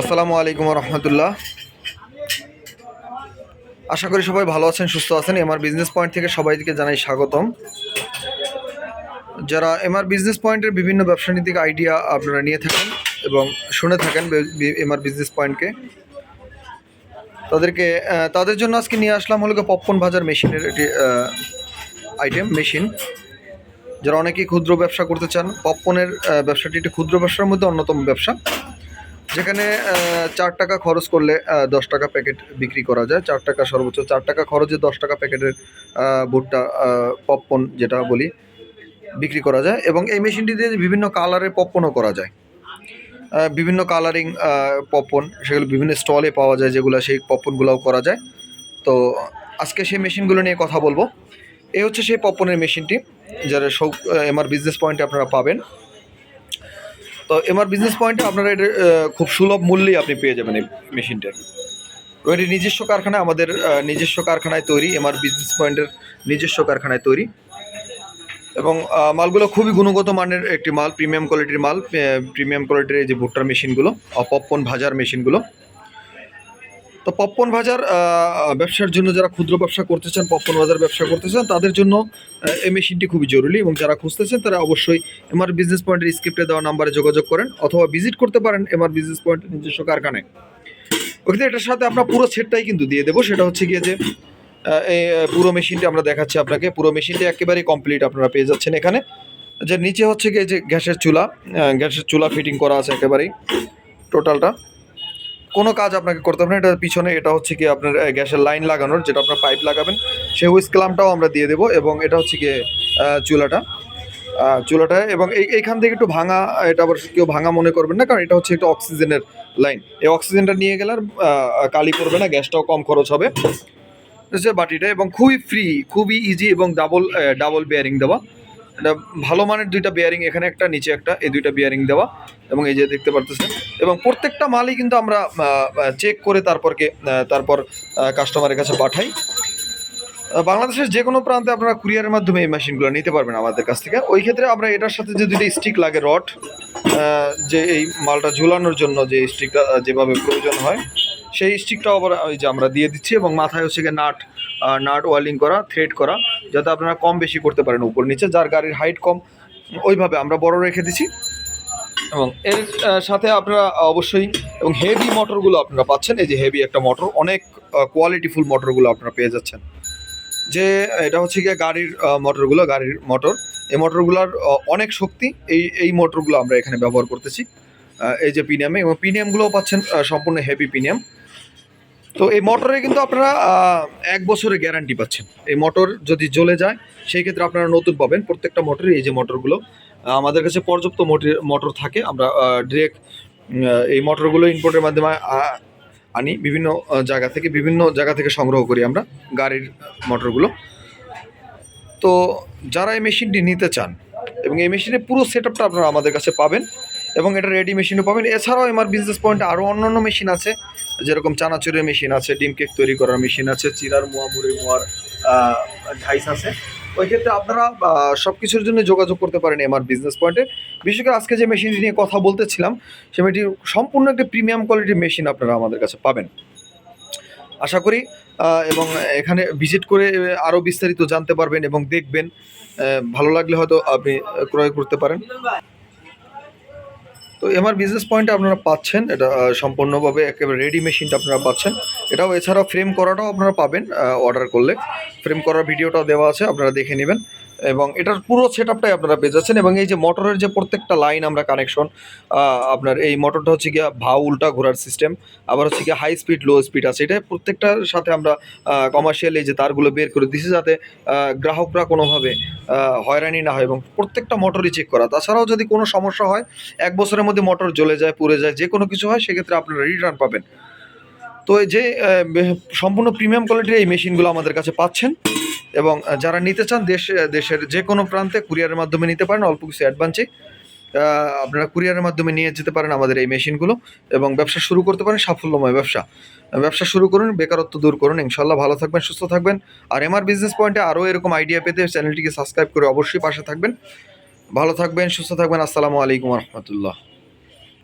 আসসালামু আলাইকুম রহমতুল্লাহ আশা করি সবাই ভালো আছেন, সুস্থ আছেন। এমআর বিজনেস পয়েন্ট থেকে সবাইকে জানাই স্বাগতম। যারা এমআর বিজনেস পয়েন্টের বিভিন্ন ব্যবসা নীতিক আইডিয়া আপনারা নিয়ে থাকেন এবং শুনে থাকেন এমআর বিজনেস পয়েন্টকে তাদেরকে তাদের জন্য আজকে নিয়ে আসলাম হলো পপকর্ন ভাজার মেশিনের একটি আইটেম মেশিন যারা অনেকেই ক্ষুদ্র ব্যবসা করতে চান পপকর্নের ব্যবসাটি একটি ক্ষুদ্র ব্যবসার মধ্যে অন্যতম ব্যবসা। যেখানে চার টাকা খরচ করলে দশ টাকা প্যাকেট বিক্রি করা যায়। চার টাকা সর্বোচ্চ চার টাকা খরচে দশ টাকা প্যাকেটের ভুট্টা পপকর্ন যেটা বলি, বিক্রি করা যায় এবং এই মেশিনটি দিয়ে বিভিন্ন কালারের পপকর্নও করা যায়। বিভিন্ন কালারিং পপকর্ন, সেগুলো বিভিন্ন স্টলে পাওয়া যায় যেগুলো সেই পপকর্নগুলোও করা যায়। তো আজকে সেই মেশিনগুলো নিয়ে কথা বলব। এই হচ্ছে সেই পপকর্নের মেশিনটি, যারা সৌ এমআর বিজনেস পয়েন্টে আপনারা পাবেন। তো এমআর বিজনেস পয়েন্টে আপনারা এটা খুব সুলভ মূল্যেই আপনি পেয়ে যাবেন এই মেশিনটা। এটি নিজস্ব কারখানায় আমাদের নিজস্ব কারখানায় তৈরি, এমআর বিজনেস পয়েন্টের নিজস্ব কারখানায় তৈরি। এবং মালগুলো খুবই গুণগত মানের একটি মাল প্রিমিয়াম কোয়ালিটির মাল প্রিমিয়াম কোয়ালিটির এই যে ভুট্টার মেশিনগুলো পপকর্ন ভাজার মেশিনগুলো। তো পপকর্ন ভাজার ব্যবসার জন্য যারা ক্ষুদ্র ব্যবসা করতে চান, পপকর্ন ভাজার ব্যবসা করতে চান, তাদের জন্য এই মেশিনটি খুবই জরুরি এবং যারা খুঁজতেছেন, তারা অবশ্যই এমআর বিজনেস পয়েন্টের স্ক্রিপ্টে দেওয়া নাম্বারে যোগাযোগ করেন অথবা ভিজিট করতে পারেন এমআর বিজনেস পয়েন্টের নিজস্ব কারখানায়। ওখানে এটার সাথে আমরা পুরো সেটটাই কিন্তু দিয়ে দেবো। সেটা হচ্ছে গিয়ে যে এই পুরো মেশিনটি আমরা দেখাচ্ছি আপনাকে। পুরো মেশিনটি একেবারেই কমপ্লিট আপনারা পেয়ে যাচ্ছেন এখানে। যে নিচে হচ্ছে গিয়ে যে গ্যাসের চুলা গ্যাসের চুলা ফিটিং করা আছে একেবারেই টোটালটা কোনো কাজ আপনাকে করতে হবে না, এটার পিছনে এটা হচ্ছে কি আপনার গ্যাসের লাইন লাগানোর, যেটা আপনার পাইপ লাগাবেন, সেই হুইস ক্লামটাও আমরা দিয়ে দেবো, এবং এটা হচ্ছে কি চুলাটা। চুলাটা, এবং এই, এইখান থেকে একটু ভাঙা, এটা আবার কেউ ভাঙা মনে করবেন না, কারণ এটা হচ্ছে একটা অক্সিজেনের লাইন। এই অক্সিজেনটা নিয়ে গেলে আর কালি পড়বে না, গ্যাসটাও কম খরচ হবে। বাটিটা, এবং খুবই ফ্রি খুবই ইজি এবং ডাবল ডাবল বেয়ারিং দেওয়া। এটা ভালো মানের দুইটা বেয়ারিং এখানে একটা, নিচে একটা, এই দুইটা বেয়ারিং দেওয়া এবং এই যে দেখতে পারতেছেন। এবং প্রত্যেকটা মালই কিন্তু আমরা চেক করে তারপরকে তারপর কাস্টমারের কাছে পাঠাই। বাংলাদেশের যে কোনো প্রান্তে আপনারা কুরিয়ারের মাধ্যমে এই মেশিনগুলো নিতে পারবেন আমাদের কাছ থেকে। ওই ক্ষেত্রে আমরা এটার সাথে যে দুটো স্টিক লাগে রড যে এই মালটা ঝুলানোর জন্য যে স্টিকটা যেভাবে প্রয়োজন হয়, সেই স্টিকটাও আবার, ওই যে আমরা দিয়ে দিচ্ছি এবং মাথায় হচ্ছে নাট নাট ওয়ালিং করা থ্রেড করা, যাতে আপনারা কম বেশি করতে পারেন উপর নিচে, যার গাড়ির হাইট কম, ওইভাবে আমরা বড় রেখে দিচ্ছি। এবং এর সাথে আপনারা অবশ্যই, এবং হেভি মোটরগুলো আপনারা পাচ্ছেন, এই যে হেভি একটা মোটর অনেক কোয়ালিটিফুল মোটরগুলো আপনারা পেয়ে যাচ্ছেন। যে, এটা হচ্ছে গিয়ে গাড়ির মোটরগুলো গাড়ির মোটর এই মোটরগুলোর অনেক শক্তি, এই এই মোটরগুলো আমরা এখানে ব্যবহার করতেছি। এই যে পিনিয়ামে এবং পিনিয়ামগুলোও পাচ্ছেন সম্পূর্ণ হেভি পিনিয়াম তো এই মোটরে কিন্তু আপনারা এক বছরের গ্যারান্টি পাচ্ছেন। এই মোটর যদি জ্বলে যায়, সেই ক্ষেত্রে আপনারা নতুন পাবেন। প্রত্যেকটা মোটরে এই যে মোটরগুলো আমাদের কাছে পর্যাপ্ত মোটর মোটর থাকে। আমরা ডিরেক্ট এই মোটরগুলো ইম্পোর্টের মাধ্যমে আনি। বিভিন্ন জায়গা থেকে, বিভিন্ন জায়গা থেকে সংগ্রহ করি আমরা গাড়ির মোটরগুলো। তো যারা এই মেশিনটি নিতে চান, এবং এই মেশিনের পুরো সেট আপনারা আমাদের কাছে পাবেন এবং এটা রেডি মেশিনও পাবেন। এছাড়াও আমার বিজনেস পয়েন্টে আরও অন্যান্য মেশিন আছে। যেরকম চানাচুরের মেশিন আছে, ডিম কেক তৈরি করার মেশিন আছে, চিরার মোয়া, মুড়ি মোয়ার ঢাইস আছে। ওই ক্ষেত্রে আপনারা সব কিছুর জন্য যোগাযোগ করতে পারেন এমআর বিজনেস পয়েন্টে বিশেষ করে আজকে যে মেশিনটি নিয়ে কথা বলতেছিলাম, সে মেশিনটি সম্পূর্ণ একটি প্রিমিয়াম কোয়ালিটির মেশিন আপনারা আমাদের কাছে পাবেন। আশা করি এবং এখানে ভিজিট করে আরও বিস্তারিত জানতে পারবেন এবং দেখবেন। ভালো লাগলে হয়তো আপনি ক্রয় করতে পারেন। তো এমআর বিজনেস পয়েন্টে আপনারা পাচ্ছেন, এটা সম্পূর্ণভাবে একেবারে রেডি মেশিনটা আপনারা পাচ্ছেন। এটাও এছাড়াও ফ্রেম করাটাও আপনারা পাবেন অর্ডার করলে। ফ্রেম করার ভিডিওটাও দেওয়া আছে, আপনারা দেখে নেবেন। এবং এটার পুরো সেট আপটাই আপনারা পেয়ে যাচ্ছেন এবং এই যে মোটরের যে প্রত্যেকটা লাইন আমরা কানেকশন আপনার এই মোটরটা হচ্ছে গিয়া ভাও উল্টা ঘোরার সিস্টেম আবার হচ্ছে গিয়ে হাই স্পিড লো স্পিড আছে। এটা প্রত্যেকটার সাথে আমরা কমার্শিয়াল যে তারগুলো বের করে দিছি যাতে গ্রাহকরা কোনোভাবে হয়রানি না হয় এবং প্রত্যেকটা মোটরই চেক করা। তাছাড়াও যদি কোনো সমস্যা হয়, এক বছরের মধ্যে মোটর জ্বলে যায়, পুড়ে যায়, যে কোনো কিছু হয়, সেক্ষেত্রে আপনারা রিটার্ন পাবেন। তো এই যে সম্পূর্ণ প্রিমিয়াম কোয়ালিটির এই মেশিনগুলো আমাদের কাছে পাচ্ছেন। এবং যারা নিতে চান দেশ, দেশের যে কোনো প্রান্তে কুরিয়ারের মাধ্যমে নিতে পারেন, অল্প কিছু অ্যাডভান্সে আপনারা কুরিয়ারের মাধ্যমে নিয়ে যেতে পারেন আমাদের এই মেশিনগুলো এবং ব্যবসা শুরু করতে পারেন, সাফল্যময় ব্যবসা। ব্যবসা শুরু করুন, বেকারত্ব দূর করুন ইনশাল্লাহ ভালো থাকবেন, সুস্থ থাকবেন। আর এমআর বিজনেস পয়েন্টে আরও এরকম আইডিয়া পেতে চ্যানেলটিকে সাবস্ক্রাইব করে অবশ্যই পাশে থাকবেন। ভালো থাকবেন, সুস্থ থাকবেন, আসসালামু আলাইকুম রহমতুল্লাহ।